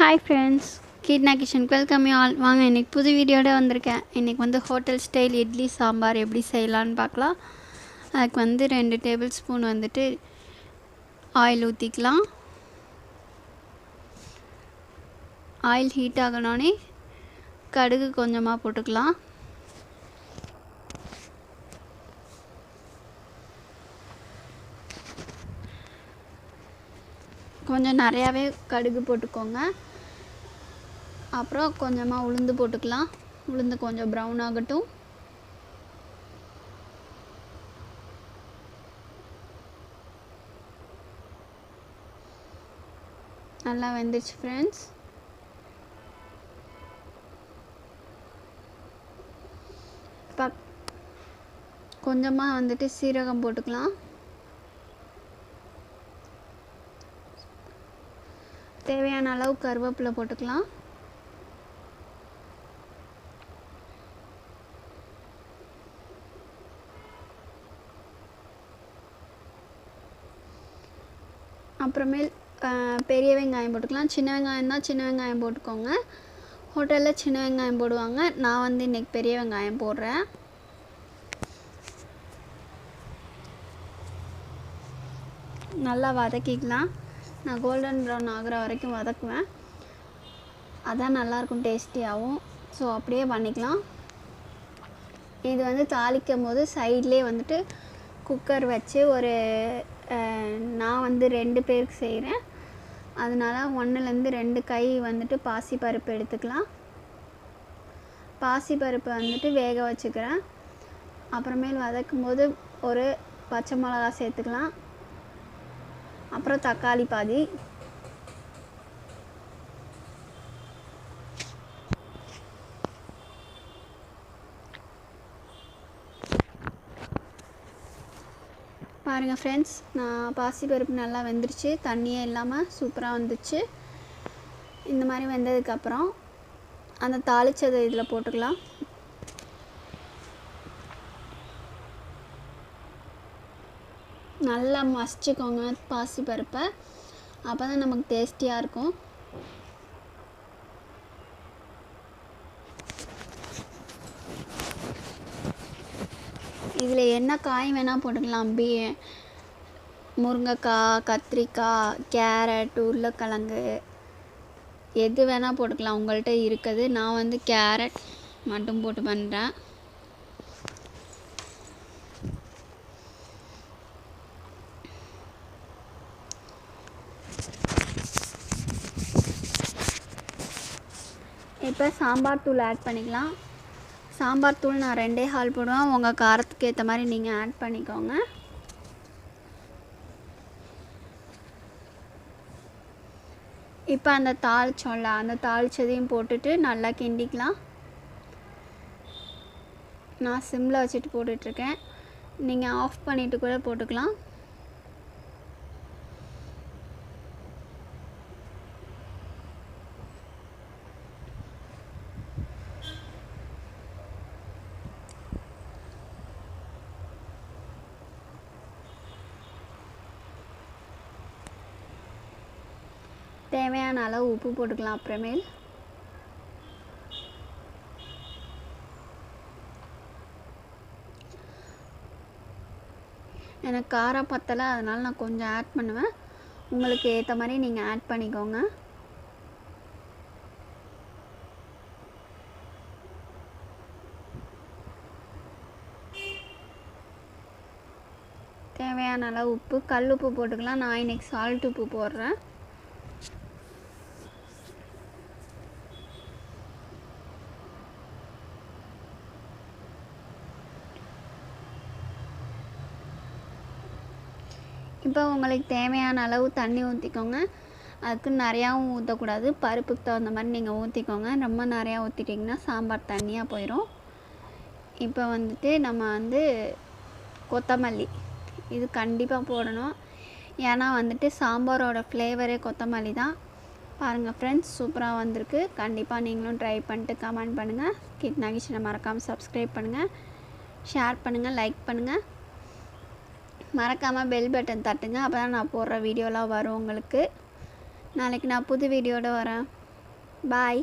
Hi friends கீட்னா கிச்சனுக்கு welcome you all வாங்க இன்றைக்கி புது வீடியோட வந்திருக்கேன். இன்றைக்கி வந்து ஹோட்டல் ஸ்டைல் இட்லி சாம்பார் எப்படி செய்யலான்னு பார்க்கலாம். அதுக்கு வந்து ரெண்டு டேபிள் ஸ்பூன் வந்துட்டு ஆயில் ஊற்றிக்கலாம் ஆயில் ஹீட் ஆகணுன்னே கடுகு கொஞ்சமாக போட்டுக்கலாம். கொஞ்சம் நிறையாவே கடுகு போட்டுக்கோங்க. அப்புறம் கொஞ்சமாக உளுந்து போட்டுக்கலாம். உளுந்து கொஞ்சம் ப்ரௌன் ஆகட்டும். நல்லா வெந்துருச்சு ஃப்ரெண்ட்ஸ் பக் கொஞ்சமாக வந்துட்டு சீரகம் போட்டுக்கலாம். தேவையான அளவு கருவேப்பிலை போட்டுக்கலாம். அப்புறமேல் பெரிய வெங்காயம் போட்டுக்கலாம். சின்ன வெங்காயம் தான் சின்ன வெங்காயம் போட்டுக்கோங்க. ஹோட்டலில் சின்ன வெங்காயம் போடுவாங்க. நான் வந்து இன்றைக்கி பெரிய வெங்காயம் போடுறேன். நல்லா வதக்கிக்கலாம். நான் கோல்டன் ப்ரௌன் ஆகிற வரைக்கும் வதக்குவேன். அதான் நல்லாயிருக்கும் டேஸ்டியாகவும் ஸோ அப்படியே பண்ணிக்கலாம். இது வந்து தாளிக்கும் போது சைட்லேயே வந்துட்டு குக்கர் வச்சு ஒரு நான் வந்து ரெண்டு பேருக்கு செய்கிறேன் அதனால் ஒன்றுலேருந்து ரெண்டு கை வந்துட்டு பாசிப்பருப்பு எடுத்துக்கலாம். பாசிப்பருப்பு வந்துட்டு வேக வச்சுக்கிறேன். அப்புறமேல் வதக்கும் போது ஒரு பச்சை மிளகா சேர்த்துக்கலாம். அப்புறம் தக்காளி பாதி. பாருங்கள் ஃப்ரெண்ட்ஸ் நான் பாசிப்பருப்பு நல்லா வெந்துருச்சு. தண்ணியே இல்லாமல் சூப்பராக வந்துச்சு. இந்த மாதிரி வெந்ததுக்கப்புறம் அந்த தாளித்ததை இதில் போட்டுக்கலாம். நல்லா மசிச்சுக்கோங்க பாசி பருப்பை. அப்போ தான் நமக்கு டேஸ்டியாக இருக்கும். இதில் என்ன காய் வேணால் போட்டுக்கலாம். பீ முருங்கைக்காய் கத்திரிக்காய் கேரட் உருளைக்கிழங்கு எது வேணால் போட்டுக்கலாம். உங்கள்கிட்ட இருக்குது. நான் வந்து கேரட் மட்டும் போட்டு பண்ணுறேன். இப்போ சாம்பார் தூள் ஆட் பண்ணிக்கலாம். சாம்பார் தூள் நான் ரெண்டே ஹால் போடுவேன். உங்கள் காரத்துக்கு ஏற்ற மாதிரி நீங்கள் ஆட் பண்ணிக்கோங்க. இப்போ அந்த தாளிச்சோம்ல அந்த தாளிச்சதையும் போட்டுட்டு நல்லா கிண்டிக்கலாம். நான் சிம்மில் வச்சுட்டு போட்டுட்ருக்கேன் நீங்கள் ஆஃப் பண்ணிவிட்டு கூட போட்டுக்கலாம். தேவையான அளவு உப்பு போட்டுக்கலாம் அப்புறமேல். எனக்கு காரம் பத்தலை அதனால் நான் கொஞ்சம் ஆட் பண்ணுவேன். உங்களுக்கு ஏற்ற மாதிரி நீங்கள் ஆட் பண்ணிக்கோங்க. தேவையான அளவு உப்பு கல் உப்பு போட்டுக்கலாம். நான் இன்றைக்கி சால்ட் உப்பு போடுறேன். இப்போ உங்களுக்கு தேவையான அளவு தண்ணி ஊற்றிக்கோங்க அதுக்கு நிறையாவும் ஊற்றக்கூடாது பருப்புக்கு தகுந்த மாதிரி நீங்கள் ஊற்றிக்கோங்க ரொம்ப நிறையா ஊற்றிட்டிங்கன்னா சாம்பார் தண்ணியாக போயிடும் இப்போ வந்துட்டு நம்ம வந்து கொத்தமல்லி. இது கண்டிப்பாக போடணும். ஏன்னா வந்துட்டு சாம்பாரோட ஃப்ளேவரே கொத்தமல்லி தான். பாருங்கள் ஃப்ரெண்ட்ஸ் சூப்பராக வந்திருக்கு. கண்டிப்பாக நீங்களும் ட்ரை பண்ணிட்டு கமெண்ட் பண்ணுங்கள் கிட் நகிஷனை மறக்காமல் சப்ஸ்கிரைப் பண்ணுங்கள் ஷேர் பண்ணுங்கள் லைக் பண்ணுங்கள் மறக்காமல் பெல் பட்டன் தட்டுங்க. அப்போ தான் நான் போடுற வீடியோலாம் வரும் உங்களுக்கு. நாளைக்கு நான் புது வீடியோட வரேன். பாய்